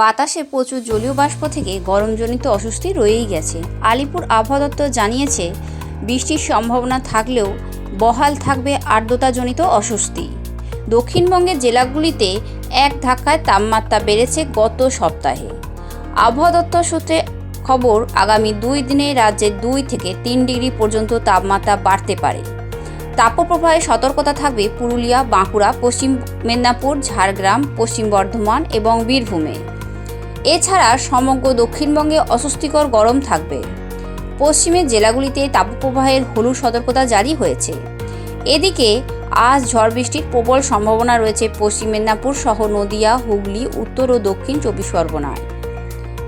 বাতাসে প্রচুর জলীয় বাষ্প থেকে গরমজনিত অস্বস্তি রয়েই গেছে। আলিপুর আবহাওয়া দপ্তর জানিয়েছে, বৃষ্টির সম্ভাবনা থাকলেও বহাল থাকবে আর্দ্রতাজনিত অস্বস্তি। দক্ষিণবঙ্গের জেলাগুলিতে এক ধাক্কায় তাপমাত্রা বেড়েছে গত সপ্তাহে। আবহাওয়া দপ্তর সূত্রে খবর, আগামী দুই দিনে রাজ্যে দুই থেকে তিন ডিগ্রি পর্যন্ত তাপমাত্রা বাড়তে পারে। তাপপ্রবাহে সতর্কতা থাকবে পুরুলিয়া, বাঁকুড়া, পশ্চিম মেদিনীপুর, ঝাড়গ্রাম, পশ্চিম বর্ধমান এবং বীরভূমে। এছাড়া সমগ্র দক্ষিণবঙ্গে অস্বস্তিকর গরম থাকবে। পশ্চিমের জেলাগুলিতে তাপপ্রবাহের হলুদ সতর্কতা জারি হয়েছে। এদিকে আজ ঝড় বৃষ্টির প্রবল সম্ভাবনা রয়েছে পশ্চিম মেদিনীপুর সহ নদিয়া, হুগলি, উত্তর ও দক্ষিণ চব্বিশ পরগনায়।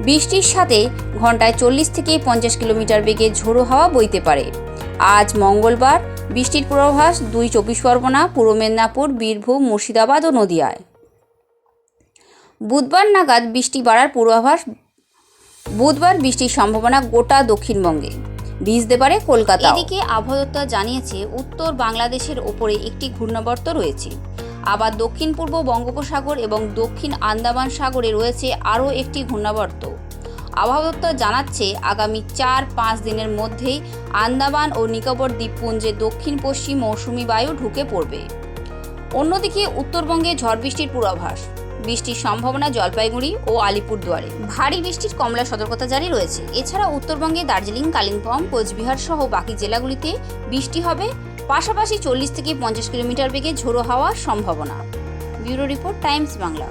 বৃষ্টির সাথে ঘন্টায় চল্লিশ থেকে পঞ্চাশ কিলোমিটার বেগে ঝোড়ো হাওয়া বইতে পারে। আজ মঙ্গলবার বৃষ্টির পূর্বাভাস দুই চব্বিশ পরগনা, পূর্ব মেদিনীপুর, বীরভূম, মুর্শিদাবাদ ও নদিয়ায়। বুধবার নাগাদ বৃষ্টি বাড়ার পূর্বাভাস, বুধবার বৃষ্টির সম্ভাবনা গোটা দক্ষিণবঙ্গে। ভিজতে পারে কলকাতা এদিকে আবহাওয়া জানিয়েছে, উত্তর বাংলাদেশের ওপরে একটি ঘূর্ণাবর্ত রয়েছে। আবার দক্ষিণ পূর্ব বঙ্গোপসাগর এবং দক্ষিণ আন্দামান সাগরে রয়েছে আরও একটি ঘূর্ণাবর্ত। আবহাওয়া জানাচ্ছে, আগামী চার পাঁচ দিনের মধ্যেই আন্দামান ও নিকোবর দ্বীপপুঞ্জে দক্ষিণ পশ্চিম মৌসুমি বায়ু ঢুকে পড়বে। অন্যদিকে উত্তরবঙ্গে ঝড় বৃষ্টির পূর্বাভাস। বৃষ্টির সম্ভাবনা জলপাইগুড়ি ও আলিপুরদুয়ারে। ভারী বৃষ্টির কমলা সতর্কতা জারি রয়েছে। এছাড়া উত্তরবঙ্গে দার্জিলিং, কালিম্পং, কোচবিহার সহ বাকি জেলাগুলিতে বৃষ্টি হবে। পাশাপাশি চল্লিশ থেকে পঞ্চাশ কিলোমিটার বেগে ঝোড়ো হওয়ার সম্ভাবনা। Bureau report, Times Bangla.